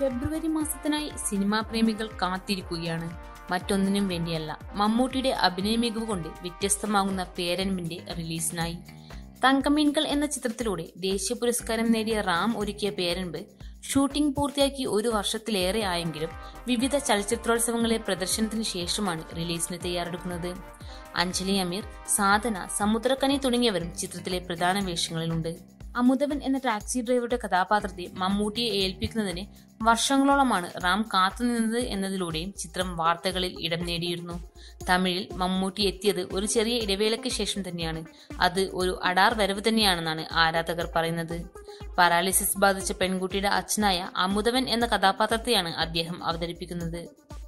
ഫെബ്രുവരി മാസത്തിനായി cinema പ്രേമികൾ കാത്തിരിക്കുകയാണ്. മറ്റൊന്നിനും വേണ്ടിയല്ല മമ്മൂട്ടിയുടെ അഭിനയ മികവ് കൊണ്ട് വ്യത്യസ്തമാകുന്ന പേരൻപിന്റെ റിലീസിനായി. തങ്കമീൻകൾ എന്ന ചിത്രത്തിലൂടെ ദേശീയ പുരസ്കാരം നേടിയ റാം ഒരുക്കിയ പേരൻപ് ഷൂട്ടിംഗ് പൂർത്തിയാക്കി ഒരു വർഷത്തിലേറെ ആയെങ്കിലും വിവിധ ചലച്ചിത്രോത്സവങ്ങളെ പ്രദർശനത്തിന് ശേഷമാണ് റിലീസിന് തയ്യാറെടുക്കുന്നത്. അഞ്ജലി അമീർ സാധന സമുദ്രക്കനി തുടങ്ങിയവരും ചിത്രത്തിലെ പ്രധാന വേഷങ്ങളിലുണ്ട്. അമുതവൻ എന്ന ടാക്സി ഡ്രൈവറുടെ കഥാപാത്രത്തെ മമ്മൂട്ടിയെ ഏൽപ്പിക്കുന്നതിന് വർഷങ്ങളോളമാണ് റാം കാത്തുനിന്നത് എന്നതിലൂടെയും ചിത്രം വാർത്തകളിൽ ഇടം നേടിയിരുന്നു. തമിഴിൽ മമ്മൂട്ടി എത്തിയത് ഒരു ചെറിയ ഇടവേളയ്ക്ക് ശേഷം തന്നെയാണ്. അത് ഒരു അടാർ വരവ് തന്നെയാണെന്നാണ് ആരാധകർ പറയുന്നത്. പാരാലിസിസ് ബാധിച്ച പെൺകുട്ടിയുടെ അച്ഛനായ അമുതവൻ എന്ന കഥാപാത്രത്തെയാണ് അദ്ദേഹം അവതരിപ്പിക്കുന്നത്.